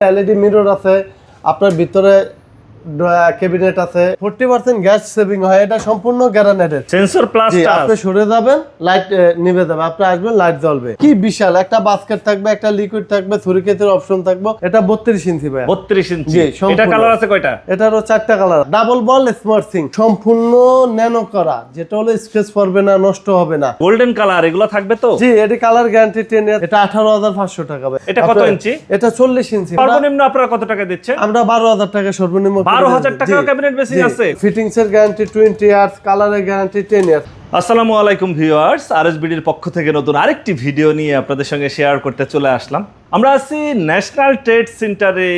LED mirror আছে আপনার ভিতরে ক্যাবিনেট আছে। ফোরটি পার্সেন্ট গ্যাস সেভিং হয় এটা সম্পূর্ণ গ্যারানেটেড সেন্সর প্লাস আপনি সরে যাবেন লাইট নিভে যাবে। আপনি আসবেন লাইট জ্বলবে। কি বিশাল একটা বাস্কেট থাকবে একটা লিকুইড থাকবে ছুরিকেতের অপশন থাকবে এটা বত্রিশ ইঞ্চি ভাই বত্রিশ ইঞ্চি। এটা কালার আছে কয়টা? এটারও চারটা colour double ball smart sink সম্পূর্ণ ন্যানো করা। যেটা হলো স্ক্রেচ পড়বে না নষ্ট হবে না। গোল্ডেন কালার এগুলো থাকবে তো? জি এটি কালার গ্যারান্টি টেন এটা আঠারো হাজার পাঁচশো টাকা ভাই। এটা কত ইঞ্চি? এটা চল্লিশ ইঞ্চি। সর্বনিম্ন আপনারা কত টাকা দিচ্ছেন? আমরা বারো হাজার টাকা সর্বনিম্ন বারো হাজার ক্যাবিনেট বেসিং আছে। ফিটিংস এর গ্যারান্টি টোয়েন্টি ইয়ার্স কালারের গ্যারান্টি টেন ইয়ার্স আসসালামু আলাইকুম ভিউয়ার্স আরএসবিডির পক্ষ থেকে নতুন আরেকটি ভিডিও নিয়ে আপনাদের সঙ্গে শেয়ার করতে চলে আসলাম। আমরা আছি ন্যাশনাল ট্রেড সেন্টারে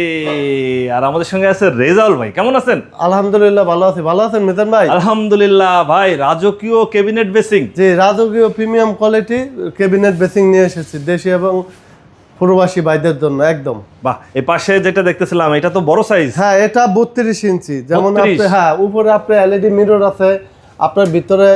আর আমাদের সঙ্গে আছে রেজাউল ভাই কেমন আছেন? আলহামদুলিল্লাহ ভালো আছি। ভালো আছেন মিজান ভাই? আলহামদুলিল্লাহ ভাই রাজকীয় ক্যাবিনেট বেসিং যে রাজকীয় প্রিমিয়াম কোয়ালিটি ক্যাবিনেট বেসিং নিয়ে এসেছি দেশি এবং প্রবাসী ভাইদের জন্য একদম। বাহ এই পাশে যেটা দেখতেছিলাম এটা তো বড় সাইজ হ্যাঁ এটা বত্রিশ ইঞ্চি। যেমন আপনি হ্যাঁ উপরে আপনার এলইডি মিরর আছে আপনার ভিতরে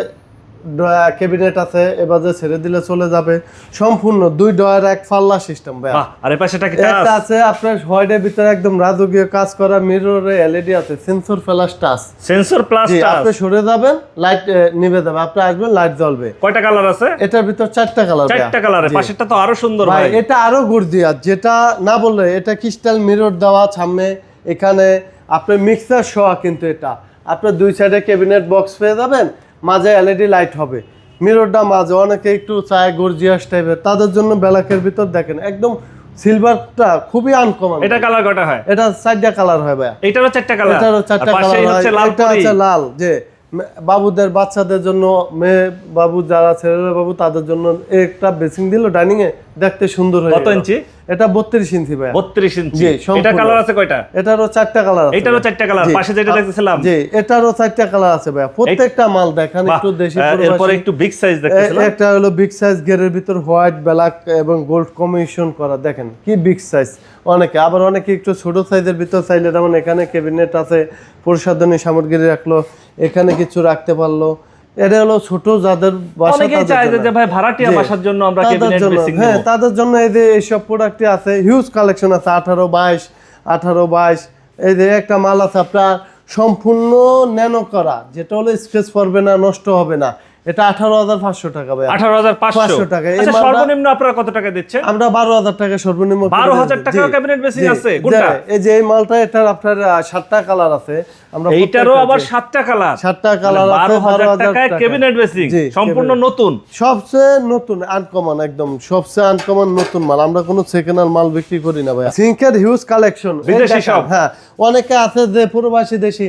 ক্যাবিনেট আছে এবার যে ছেড়ে দিলে চলে যাবে। সম্পূর্ণ দুই ডয়ার এক ফাল্লা সিস্টেম ভাই আর এই পাশেটা কি একটা আছে আপনার হোয়াইটের ভিতরে একদম রাজকীয় কাজ করা মিররে এলইডি আছে সেন্সর টাচ। সেন্সর প্লাস জি আপনি সরে যাবেন লাইট নিভে যাবে আপনি আসবেন লাইট জ্বলবে। কয়টা কালার আছে? এটার ভিতর চারটা কালার চারটা কালারে পাশেরটা তো আরও সুন্দর ভাই এটা আরও গর্জিয়া যেটা না বললে এটা ক্রিস্টাল মিরর দেওয়া সামনে এখানে। আপনার মিক্সার সহ কিন্তু এটা। আপনার দুই সাইডে ক্যাবিনেট বক্স পেয়ে যাবেন মাঝে এলইডি লাইট হবে। মিররটা মাঝে অনেকে একটু চায় গর্জিয়াস টাইপের তাদের জন্য ব্ল্যাকের ভিতর দেখেন একদম সিলভারটা খুবই আনকমন এটা কালার কটা হয়? এটা চারটা কালার হয় ভাইয়া। এটারও চারটা কালার এটারও চারটা কালার হচ্ছে লাল এটা হচ্ছে লাল যে বাবুদের বাচ্চাদের জন্য মেয়ে বাবু যারা ছেলেরা বাবু তাদের জন্য একটা বেসিং দিল ডাইনিং এ দেখতে সুন্দর হয়ে কত ইঞ্চি? এটা বত্রিশ ইঞ্চি ভাই। বত্রিশ ইঞ্চি। জি, এটা কালার আছে কয়টা? এটারও চারটা কালার আছে এটারও চারটা কালার। পাশে যেটা দেখতেছিলাম। জি এটারও চারটা কালার আছে ভাই। প্রত্যেকটা মাল দেখেন একটু দেশি। এরপরে একটু বিগ সাইজ দেখতেছিলাম। একটা হলো বিগ সাইজ গেরের ভিতর হোয়াইট ব্ল্যাক এবং গোল্ড কম্বিনেশন করা। দেখেন কি বিগ সাইজ অনেকে আবার অনেকে একটু ছোট সাইজের ভিতর চাইলে যেমন এখানে ক্যাবিনেট আছে প্রসাধনী সামগ্রী রাখল এখানে কিছু রাখতে পারল। এটা হলো ছোট যাদের বাসা অনেকেই তাদের চায় যে- জন্য। ভাই ভাড়াটিয়া বাসার জন্য আমরা ক্যাবিনেট জন্য। হ্যাঁ তাদের জন্য এই যে এইসব প্রোডাক্টই আছে হিউজ কালেকশন আছে আঠারো বাইশ আঠারো বাইশ। এই যে একটা মাল আছে আপনার সম্পূর্ণ ন্যানো করা যেটা হলো স্পেস পড়বে না নষ্ট হবে না। এটা আঠারো হাজার পাঁচশো টাকা ভাই আঠারো হাজার পাঁচশো? টাকা। আচ্ছা, সর্বনিম্ন আপনারা কত টাকা দিচ্ছেন? আমরা বারো হাজার টাকা সর্বনিম্ন বারো হাজার টাকা ক্যাবিনেট বেসিং আছে এই যে এই মালটা এটার আপনার সাতটা কালার আছে। আমরা এইটারও আবার সাতটা কালার সাতটা কালার বারো হাজার টাকায়। ক্যাবিনেট বেসিং সম্পূর্ণ নতুন। সবচেয়ে নতুন আনকমন একদম। সবচেয়ে আনকমন নতুন মাল। আমরা কোনো সেকেন্ড হ্যান্ড মাল বিক্রি করি না ভাই সিঙ্কের হিউজ কালেকশন বিদেশি সব। হ্যাঁ অনেকে আছে যে প্রবাসী দেশি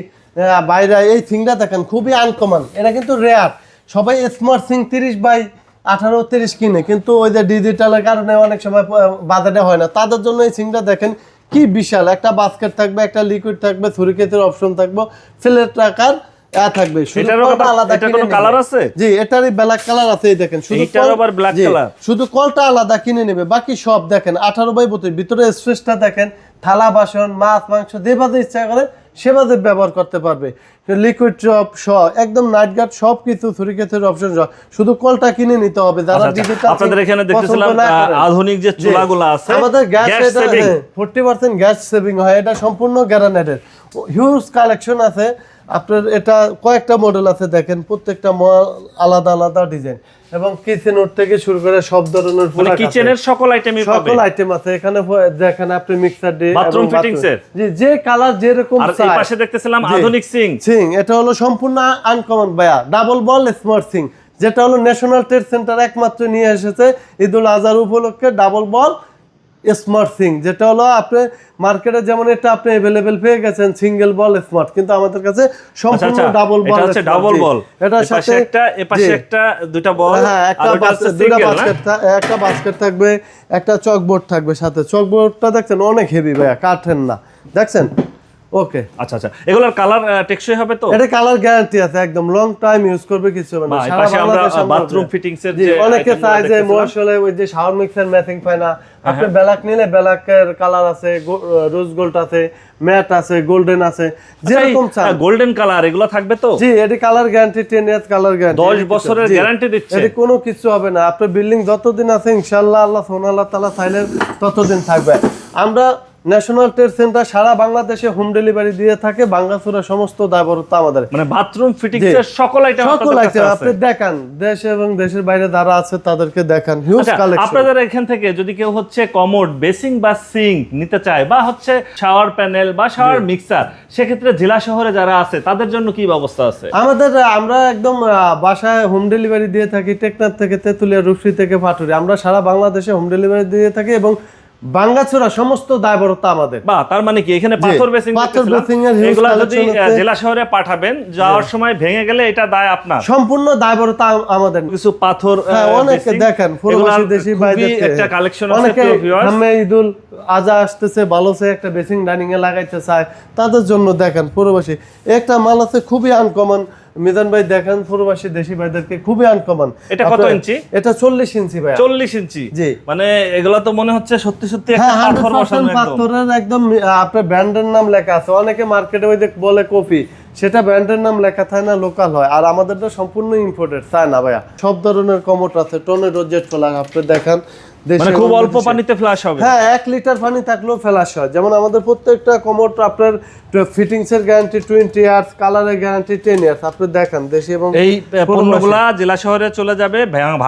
বাইরে এই সিংটা দেখেন খুবই আনকমন এটা কিন্তু রেয়ার সবাই স্মার্ট সিং তিরিশ বাই আঠারো তিরিশ কিনে কিন্তু ওই যে ডিজিটালের কারণে অনেক সময় বাজারে হয় না। তাদের জন্য এই সিংটা দেখেন কি বিশাল। একটা বাস্কেট থাকবে একটা লিকুইড থাকবে ছুরিকেতের অপশন থাকবে ফিলের টাকার থাকবে। শুধু এটারও কলটা আবার- আলাদা কোনো কালার আছে? জি এটারই ব্ল্যাক কালার আছে এই দেখেন। শুধু আবার black জি, শুধু কলটা আলাদা কিনে নেবে। বাকি সব দেখেন আঠারো বাই বত্রিশ। ভিতরে স্পেসটা দেখেন থালা বাসন মাছ মাংস যেভাবে ইচ্ছা করে সেভাবে ব্যবহার করতে পারবে লিকুইড চপ সহ একদম নাইট গার্ড সব কিছু ছুরিকেতের অপশন সহ শুধু কলটা কিনে নিতে হবে যারা আচ্ছা, আচ্ছা। আপনাদের এখানে দেখতেছিলাম। আধুনিক যে। চুলাগুলো আছে আমাদের gas. Forty percent gas saving হয় এটা সম্পূর্ণ গ্যারান্টেড হিউজ কালেকশন আছে আপনার এটা কয়েকটা মডেল আছে দেখেন প্রত্যেকটা মডেল আলাদা আলাদা ডিজাইন এবং কিচেন ওর থেকে শুরু করে সব ধরনের মানে কিচেনের সকল আইটেমই পাবে। সকল আইটেম আছে। এখানে দেখেন আপনি মিক্সার ডে Bathroom fittings এর? জি যে কালার যেরকম আর এই পাশে দেখতেছিলাম আধুনিক সিং। সিং এটা হলো সম্পূর্ণ আনকমন ভাইয়া। Double ball smart sink. যেটা হলো ন্যাশনাল ট্রেড সেন্টার একমাত্র নিয়ে এসেছে ঈদুল আজহার উপলক্ষে ডাবল বল স্মার্ট সিং যেটা হলো আপনি মার্কেটে যেমন এটা আপনি অ্যাভেলেবেল পেয়ে গেছেন সিঙ্গেল বল স্মার্ট কিন্তু আমাদের কাছে আচ্ছা সম্পূর্ণ আচ্ছা ডাবল বল এটা হচ্ছে ডাবল বল এটা সাথে একটা এ পাশে একটা দুটো বল হ্যাঁ একটা বাস্কেট দুটা বাস্কেট থাকবে একটা বাস্কেট থাকবে একটা চকবোর্ড থাকবে সাথে। চকবোর্ডটা দেখছেন অনেক হেভি ভাইয়া কাঠের না। দেখছেন? ওকে আচ্ছা আচ্ছা। এগুলোর কালার টেকসই হবে তো? এটা কালার গ্যারান্টি আছে একদম লং টাইম ইউজ করবে কিছু হবে না। পাশে আমরা বাথরুম ফিটিংস এর যে অনেকে। মশলে ওই যে শাওয়ার মিক্সার ম্যাচিং পায় না। হ্যাঁ, আপনি ব্ল্যাক নিলে ব্ল্যাকের কালার আছে রোজ গোল্ড আছে ম্যাট আছে গোল্ডেন আছে যেরকম চান। গোল্ডেন কালার এগুলো থাকবে তো? জি এটি colour guarantee ten years colour guarantee 10 বছরের guarantee দিচ্ছে? এটি কোনো কিছু হবে না। আপনার বিল্ডিং যতদিন আছে ইনশাআল্লাহ আল্লাহ সোনাল্লাহ তালা চাইলে ততদিন থাকবে। আমরা ন্যাশনাল ট্রেড সেন্টার সারা বাংলাদেশে হোম ডেলিভারি দিয়ে থাকে বাঙ্গাসুরা সমস্ত দায়বরতা আমাদের। মানে বাথরুম ফিটিংস এর সকল আইটেম সকল আইটেম আপনি দেখান দেশ এবং দেশের বাইরে যারা আছে তাদেরকে দেখান হিউজ কালেকশন আপনাদের এখান থেকে যদি কেউ হচ্ছে কমোড বেসিং বা সিঙ্ক নিতে চায় বা হচ্ছে শাওয়ার প্যানেল বা শাওয়ার মিক্সার সেক্ষেত্রে জেলা শহরে যারা আছে তাদের জন্য কি ব্যবস্থা আছে? আমাদের আমরা একদম বাসায় হোম ডেলিভারি দিয়ে থাকি টেকনাফ থেকে তেঁতুলিয়া রূপসী থেকে পাটুরি আমরা সারা বাংলাদেশে হোম ডেলিভারি দিয়ে থাকি এবং বাঙ্গাছড়া সমস্ত দায়বরতা আমাদের। বা তার মানে কি? এখানে পাথর বেসিং পাথর এর এগুলা যদি। জেলা শহরে পাঠাবেন যাওয়ার সময় ভেঙে গেলে এটা দায় আপনার। সম্পূর্ণ দায়বরতা আমাদের। কিছু পাথর হ্যাঁ অনেকে দেখেন দেশি বাইরে একটা কালেকশন আছে প্রিয়। সামনে ঈদুল আজা আসতেছে ভালোসে একটা বেসিং ডাইনিং এ লাগাইতে চায় তাদের জন্য দেখেন প্রবাসী। একটা মাল আছে খুবই আনকমন মিজান ভাই দেখেন প্রবাসী দেশি ভাইদেরকে খুবই আনকমন এটা কত ইঞ্চি? এটা চল্লিশ ইঞ্চি ভাই চল্লিশ ইঞ্চি? জি। মানে এগুলা তো মনে হচ্ছে সত্যি সত্যি একটা হ্যাঁ বসানো একদম। পাথরের একদম আপনার ব্র্যান্ডের নাম লেখা আছে। অনেকে মার্কেটে ওই বলে কপি সেটা ব্র্যান্ডের নাম লেখা থাকে না লোকাল হয়। আর আমাদেরটা সম্পূর্ণ ইম্পোর্টেড চায় না ভাইয়া। সব ধরনের কমোট আছে টনেডো জেট ফ্লাগ আপনি দেখান। মানে খুব অল্প পানিতে ফ্লাশ হবে। হ্যাঁ এক লিটার পানি থাকলেও হয়। যেমন আমাদের প্রত্যেকটা আপনার গ্যারান্টি টোয়েন্টি ইয়ার্স কালারের গ্যারান্টি টেন ইয়ার্স আপনি দেখান দেশি এবং এই পণ্যগুলা জেলা শহরে চলে যাবে ভাঙা-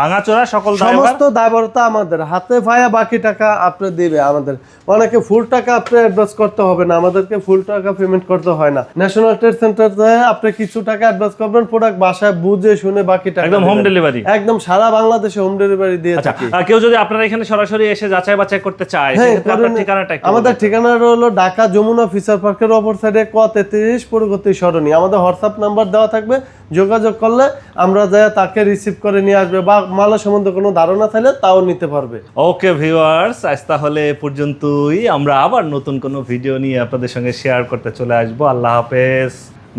সকল সমস্ত দায়বরতা আমাদের। হাতে বাকি টাকা আপনি দিবে আমাদের। অনেকে ফুল টাকা আপনি অ্যাডভান্স করতে হবে না আমাদেরকে ফুল টাকা পেমেন্ট করতে হয় না। ন্যাশনাল ট্রেড সেন্টার আপনি কিছু টাকা অ্যাডভান্স করবেন প্রোডাক্ট বাসায় বুঝে শুনে বাকি টাকা একদম হোম ডেলিভারি একদম সারা বাংলাদেশে হোম ডেলিভারি দিয়ে আচ্ছা থাকি। কেউ যদি আপনারা এখানে সরাসরি এসে যাচাই বাছাই করতে চায় হ্যাঁ। ঠিকানাটা আমাদের ঠিকানা হলো ঢাকা যমুনা ফিচার পার্কের অপর সাইডে ক তেত্রিশ পরবর্তী সরণি। আমাদের হোয়াটসঅ্যাপ নাম্বার দেওয়া থাকবে যোগাযোগ করলে আমরা যাই তাকে রিসিভ করে নিয়ে আসবে বা মালের সম্বন্ধে কোনো ধারণা থাকলে তাও নিতে পারবে। ওকে ভিউয়ার্স আজ তাহলে এ পর্যন্তই। আমরা আবার নতুন কোনো ভিডিও নিয়ে আপনাদের সঙ্গে শেয়ার করতে চলে আসব। আল্লাহ হাফেজ।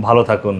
ভালো থাকুন।